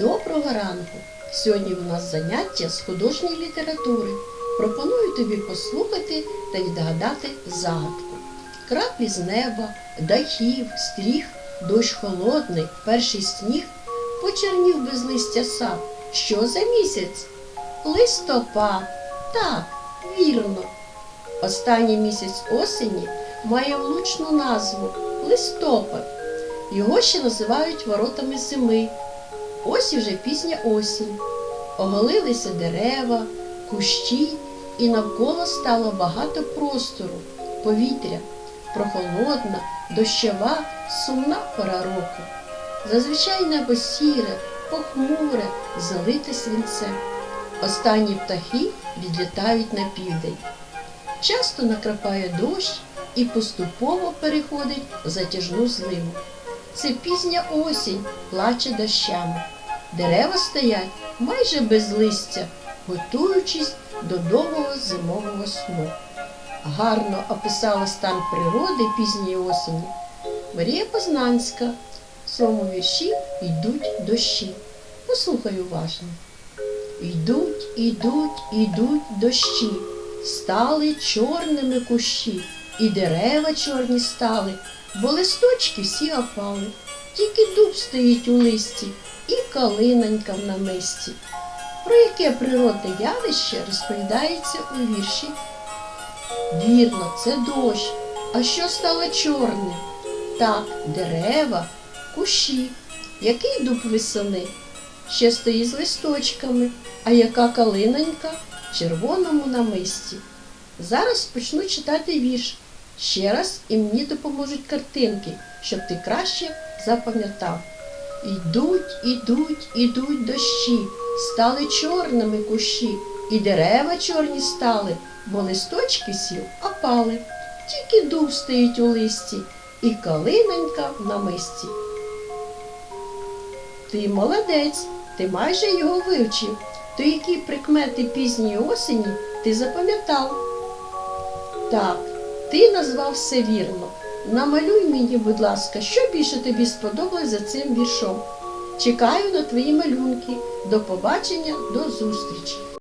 Доброго ранку! Сьогодні у нас заняття з художньої літератури. Пропоную тобі послухати та відгадати загадку. Краплі з неба, дахів, стріх, дощ холодний, перший сніг, почернів без листя сад. Що за місяць? Листопад. Так, вірно. Останній місяць осені має влучну назву листопад. Його ще називають воротами зими. Ось і вже пізня осінь. Оголилися дерева, кущі, і навколо стало багато простору, повітря, прохолодна, дощова, сумна пора року. Зазвичай небо сіре, похмуре, залите свинцем. Останні птахи відлітають на південь. Часто накрапає дощ і поступово переходить в затяжну зливу. Це пізня осінь плаче дощами. Дерева стоять майже без листя, готуючись до довгого зимового сну. Гарно описала стан природи пізньої осені Марія Познанська в своєму вірші Йдуть дощі. Послухай уважно. Йдуть, ідуть, ідуть дощі, стали чорними кущі, і дерева чорні стали, бо листочки всі опали. Тільки дуб стоїть у листі і калинонька в намисті. Про яке природне явище розповідається у вірші? Вірно, це дощ. А що стало чорним? Так, дерева, кущі. Який дуб весени? Ще стоїть з листочками, а яка калинонька в червоному намисті. Зараз почну читати вірш. Ще раз і мені допоможуть картинки, щоб ти краще запам'ятав. Йдуть, ідуть, ідуть дощі, стали чорними кущі, і дерева чорні стали, бо листочки сіл опали. Тільки дуб стоїть у листі, і калинонька в намисті. Ти молодець, ти майже його вивчив. То які прикмети пізньої осені ти запам'ятав? Так, ти назвав все вірно. Намалюй мені, будь ласка, що більше тобі сподобалось за цим віршом. Чекаю на твої малюнки. До побачення, до зустрічі!